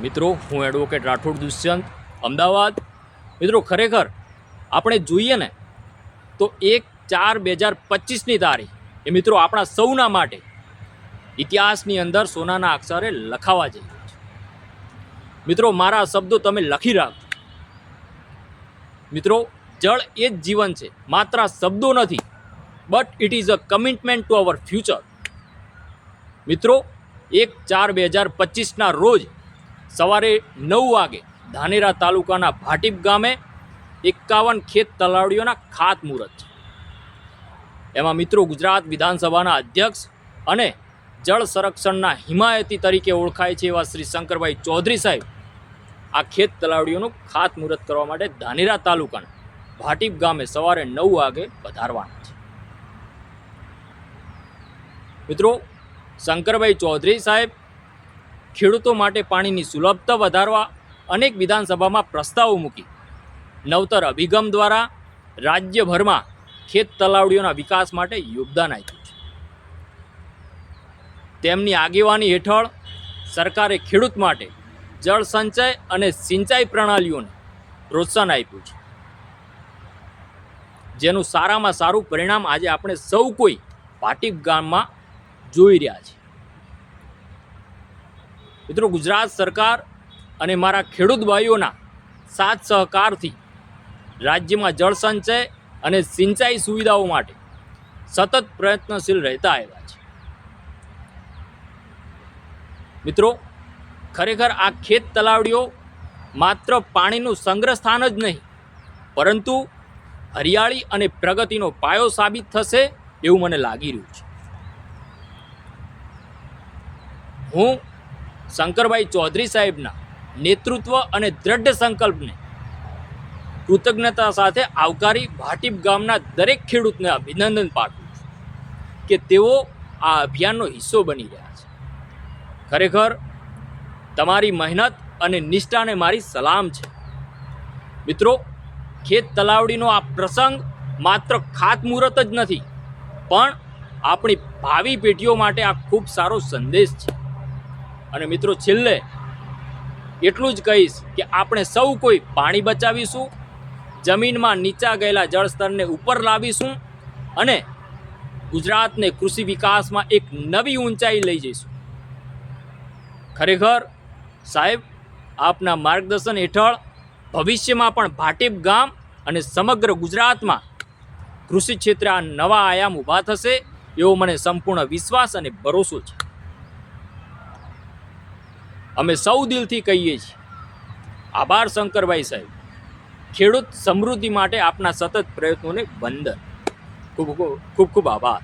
મિત્રો, હું એડવોકેટ રાઠોડ દુષ્યંત, અમદાવાદ. મિત્રો, ખરેખર આપણે જોઈએ ને, તો એક ચાર બે હજાર પચીસની તારીખ એ મિત્રો આપણા સૌના માટે ઇતિહાસની અંદર સોનાના અક્ષરે લખાવા જઈ છે. મિત્રો, મારા શબ્દો તમે લખી રાખજો. મિત્રો, જળ એ જ જીવન છે, માત્ર શબ્દો નથી but it is a commitment to our future મિત્રો, એક ચાર બે હજાર પચીસના રોજ સવારે નવ વાગે ધાનેરા તાલુકાના ભાટીપ ગામે એકાવન ખેત તલાવડીઓના ખાતમુહૂર્ત છે. એમાં મિત્રો ગુજરાત વિધાનસભાના અધ્યક્ષ અને જળ સંરક્ષણના હિમાયતી તરીકે ઓળખાય છે એવા શ્રી શંકરભાઈ ચૌધરી સાહેબ આ ખેત તલાવડીઓનું ખાતમુહૂર્ત કરવા માટે ધાનેરા તાલુકાના ભાટીપ ગામે સવારે નવ વાગે પધારવાના છે. મિત્રો શંકરભાઈ ચૌધરી સાહેબ ખેડૂતો માટે પાણીની સુલભતા વધારવા અનેક વિધાનસભામાં પ્રસ્તાવો મૂકી. નવતર અભિગમ દ્વારા રાજ્યભરમાં ખેત તલાવડીઓના વિકાસ માટે યોગદાન આપ્યું છે. તેમની આગેવાની હેઠળ સરકારે ખેડૂત માટે જળ સંચય અને સિંચાઈ પ્રણાલીઓને પ્રોત્સાહન આપ્યું છે. જેનું સારામાં સારું પરિણામ આજે આપણે સૌ કોઈ પાટીપ ગામમાં જોઈ રહ્યા છે મિત્રો, ગુજરાત સરકાર અને મારા ખેડૂત ભાઈઓના સાથ સહકારથી રાજ્યમાં જળ સંચય અને સિંચાઈ સુવિધાઓ માટે સતત પ્રયત્નશીલ રહેતા આવ્યા છે. મિત્રો, ખરેખર આ ખેત તલાવડીઓ માત્ર પાણીનું સંગ્રહ સ્થાન જ નહીં, પરંતુ હરિયાળી અને પ્રગતિનો પાયો સાબિત થશે એવું મને લાગી રહ્યું છે. હું શંકરભાઈ ચૌધરી સાહેબના નેતૃત્વ અને દ્રઢ સંકલ્પને કૃતજ્ઞતા સાથે આવકારી ભાટીપ ગામના દરેક ખેડૂતને અભિનંદન પાઠવું છું કે તેઓ આ અભિયાનનો હિસ્સો બની રહ્યા છે. ખરેખર તમારી મહેનત અને નિષ્ઠાને મારી સલામ છે. મિત્રો, ખેત તલાવડીનો આ પ્રસંગ માત્ર ખાતમુહૂર્ત જ નથી, પણ આપણી ભાવિ પેઢીઓ માટે આ ખૂબ સારો સંદેશ છે. અને મિત્રો છેલ્લે એટલું જ કહીશ કે આપણે સૌ કોઈ પાણી બચાવીશું, જમીનમાં નીચા ગયેલા જળસ્તરને ઉપર લાવીશું અને ગુજરાતને કૃષિ વિકાસમાં એક નવી ઊંચાઈ લઈ જઈશું. ખરેખર સાહેબ, આપના માર્ગદર્શન હેઠળ ભવિષ્યમાં પણ ભાટીપ ગામ અને સમગ્ર ગુજરાતમાં કૃષિ ક્ષેત્રે આ નવા આયામ ઊભા થશે એવો મને સંપૂર્ણ વિશ્વાસ અને ભરોસો છે. અમે સૌ દિલથી કહીએ છીએ. આભાર શંકરભાઈ સાહેબ. ખેડૂત સમૃદ્ધિ માટે આપના સતત પ્રયત્નોને વંદન. ખૂબ ખૂબ ખૂબ ખૂબ આભાર.